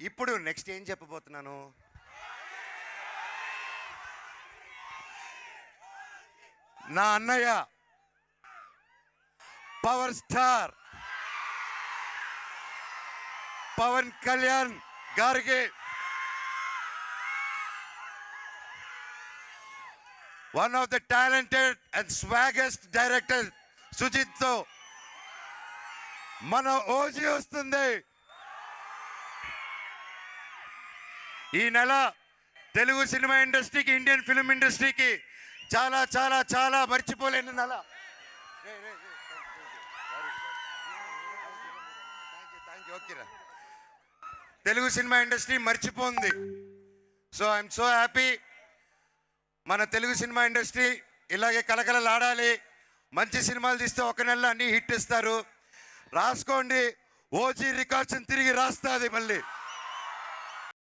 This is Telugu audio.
ఇప్పుడు నెక్స్ట్ ఏం చెప్పబోతున్నాను? నా అన్నయ్య పవర్ స్టార్. పవన్ కళ్యాణ్ గారికి one of the talented and swaggest director సుజిత్తో మన ఓజీ వస్తుంది. ఈ నెల తెలుగు సినిమా ఇండస్ట్రీకి ఇండియన్ ఫిల్మ్ ఇండస్ట్రీకి చాలా చాలా చాలా మర్చిపోలేని నెల. తెలుగు సినిమా ఇండస్ట్రీ మర్చిపోంది. సో ఐఎమ్ సో హ్యాపీ మన తెలుగు సినిమా ఇండస్ట్రీ ఇలాగే కలకలలాడాలి మంచి సినిమాలు తీస్తే ఒక నెలలో అన్ని హిట్ ఇస్తారు. రాసుకోండి. ఓజీ రికార్డ్స్ని తిరిగి రాస్తుంది మళ్ళీ.